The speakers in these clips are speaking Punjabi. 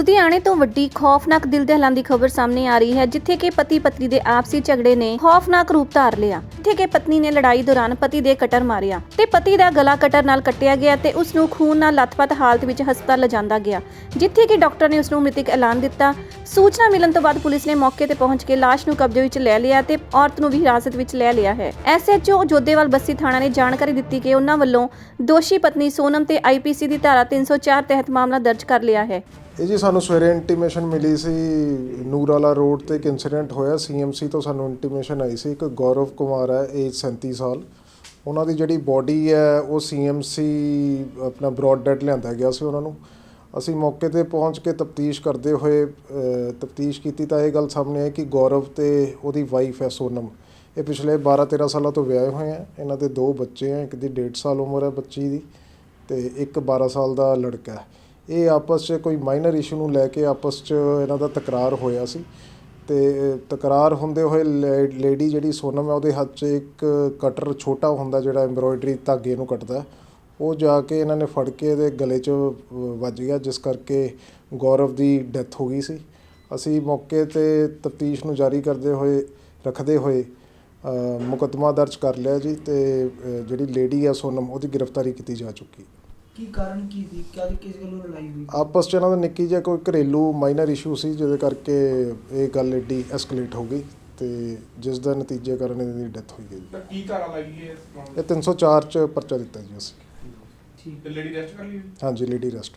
ਲੁਧਿਆਣੇ ਤੋਂ ਵੱਡੀ ਖੌਫਨਾਕ ਦਿਲ ਦਹਿਲਾਂਦੀ ਖਬਰ ਸਾਹਮਣੇ ਆ ਰਹੀ ਹੈ, ਜਿੱਥੇ ਕਿ ਪਤੀ ਪਤਨੀ ਦੇ ਆਪਸੀ ਝਗੜੇ ਨੇ ਖੌਫਨਾਕ ਰੂਪ ਧਾਰ ਲਿਆ। ਜਿੱਥੇ ਕਿ ਪਤਨੀ ਨੇ ਲੜਾਈ ਦੌਰਾਨ ਪਤੀ ਦੇ ਕਟਰ ਮਾਰਿਆ ਤੇ ਪਤੀ ਦਾ ਗਲਾ ਕਟਰ ਨਾਲ ਕੱਟਿਆ ਗਿਆ ਤੇ ਉਸ ਨੂੰ ਖੂਨ ਨਾਲ ਲੱਥਪੱਥ ਹਾਲਤ ਵਿੱਚ ਹਸਪਤਾਲ ਲਿਜਾਂਦਾ ਗਿਆ, ਜਿੱਥੇ ਕਿ ਡਾਕਟਰ ਨੇ ਉਸ ਨੂੰ ਮ੍ਰਿਤਕ ਐਲਾਨ ਦਿੱਤਾ। ਸੂਚਨਾ ਮਿਲਣ ਤੋਂ ਬਾਅਦ ਪੁਲਿਸ ਨੇ ਮੌਕੇ ਤੇ ਪਹੁੰਚ ਕੇ ਲਾਸ਼ ਨੂੰ ਕਬਜ਼ੇ ਵਿੱਚ ਲੈ ਲਿਆ ਤੇ ਔਰਤ ਨੂੰ ਵੀ ਹਿਰਾਸਤ ਵਿੱਚ ਲੈ ਲਿਆ ਹੈ। ਐਸਐਚਓ ਜੋਧੇਵਾਲ ਬੱਸੀ ਥਾਣਾ ਨੇ ਜਾਣਕਾਰੀ ਦਿੱਤੀ ਕਿ ਉਹਨਾਂ ਵੱਲੋਂ ਦੋਸ਼ੀ ਪਤਨੀ ਸੋਨਮ ਤੇ ਆਈਪੀਸੀ ਦੀ ਧਾਰਾ 304 ਤਹਿਤ ਮਾਮਲਾ ਦਰਜ ਕਰ ਲਿਆ ਹੈ। ਇਹ ਜੀ ਸਾਨੂੰ ਸਵੇਰੇ ਇੰਟੀਮੇਸ਼ਨ ਮਿਲੀ ਸੀ, ਨੂਰਾਲਾ ਰੋਡ ਤੇ ਇੱਕ ਇਨਸੀਡੈਂਟ ਹੋਇਆ ਸੀਐਮਸੀ ਤੋਂ ਸਾਨੂੰ ਇੰਟੀਮੇਸ਼ਨ ਆਈ ਸੀ, ਇੱਕ ਗੌਰਵ ਕੁਮਾਰ ਹੈ ਏਜ 37 ਸਾਲ। ਉਹਨਾਂ ਦੀ ਜਿਹੜੀ ਬਾਡੀ ਹੈ, ਉਹ ਸੀਐਮਸੀ ਆਪਣਾ ਬ੍ਰੌਡ ਡੈਡ ਲਿਆਂਦਾ ਗਿਆ ਸੀ ਉਹਨਾਂ ਨੂੰ। ਅਸੀਂ ਮੌਕੇ ਤੇ ਪਹੁੰਚ ਕੇ ਤਫਤੀਸ਼ ਕਰਦੇ ਹੋਏ ਤਫਤੀਸ਼ ਕੀਤੀ ਤਾਂ ਇਹ ਗੱਲ ਸਾਹਮਣੇ ਆਈ ਕਿ ਗੌਰਵ ਤੇ ਉਹਦੀ ਵਾਈਫ ਹੈ ਸੋਨਮ। ਇਹ ਪਿਛਲੇ 12-13 ਸਾਲਾਂ ਤੋਂ ਵਿਆਹੇ ਹੋਏ ਆ ਇਹਨਾਂ ਦੇ ਦੋ ਬੱਚੇ ਆ ਇੱਕ ਦੀ 1.5 ਸਾਲ ਉਮਰ ਹੈ ਬੱਚੀ ਦੀ ਤੇ ਇੱਕ 12 ਸਾਲ ਦਾ ਲੜਕਾ ਹੈ। ਇਹ ਆਪਸ 'ਚ ਕੋਈ ਮਾਈਨਰ ਇਸ਼ੂ ਨੂੰ ਲੈ ਕੇ ਆਪਸ 'ਚ ਇਹਨਾਂ ਦਾ ਤਕਰਾਰ ਹੋਇਆ ਸੀ। ਤੇ ਤਕਰਾਰ ਹੁੰਦੇ ਹੋਏ ਲੇਡੀ ਜਿਹੜੀ ਸੋਨਮ ਹੈ ਉਹਦੇ ਹੱਥ 'ਚ ਇੱਕ ਕਟਰ ਛੋਟਾ ਹੁੰਦਾ ਜਿਹੜਾ ਐਮਬ੍ਰੋਇਡਰੀ ਧਾਗੇ ਨੂੰ ਕੱਟਦਾ ਉਹ ਜਾ ਕੇ ਇਹਨਾਂ ਨੇ ਫੜ ਕੇ ਇਹਦੇ ਗਲੇ 'ਚ ਵ- ਵੱਜ ਗਿਆ ਜਿਸ ਕਰਕੇ ਗੌਰਵ ਦੀ ਡੈਥ ਹੋ ਗਈ ਸੀ। ਅਸੀਂ ਮੌਕੇ ਤੇ ਤਫਤੀਸ਼ ਨੂੰ ਜਾਰੀ ਕਰਦੇ ਹੋਏ ਰੱਖਦੇ ਹੋਏ ਅ, ਮੁਕੱਦਮਾ ਦਰਜ ਕਰ ਲਿਆ ਜੀ ਤੇ ਜਿਹੜੀ ਲੇਡੀ ਆ ਸੋਨਮ ਉਹਦੀ ਗ੍ਰਿਫਤਾਰੀ ਕੀਤੀ ਜਾ ਚੁੱਕੀ। ਕੀ ਕਾਰਨ ਕੀ ਸੀ? ਕਦ ਕਿਸ ਗੱਲੋਂ ਲੜਾਈ ਹੋਈ? ਆਪਸ ਚ ਇਹਨਾਂ ਦਾ ਨਿੱਕੀ ਜਿਹਾ ਕੋਈ ਘਰੇਲੂ ਮਾਈਨਰ ਇਸ਼ੂ ਸੀ ਜਿਹਦੇ ਕਰਕੇ ਇਹ ਗੱਲ ਏਡੀ ਐਸਕੇਲੇਟ ਹੋ ਗਈ ਤੇ ਜਿਸ ਦਾ ਨਤੀਜੇ ਕਾਰਨ ਇਹਦੀ ਡੈਥ ਹੋਈ ਗਈ। ਤਾਂ ਕੀ ਧਾਰਾ ਲੱਗੀ ਹੈ ਇਸ ਮਾਮਲੇ ਇਹ 304 ਚ ਪਰਚਾ ਦਿੱਤਾ ਜੀ ਅਸੀਂ। ਠੀਕ। ਤੇ ਲੇਡੀ ਰੈਸਟ ਕਰ ਲਈ? ਹਾਂਜੀ ਲੇਡੀ ਰੈਸਟ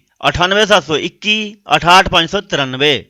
98721 68593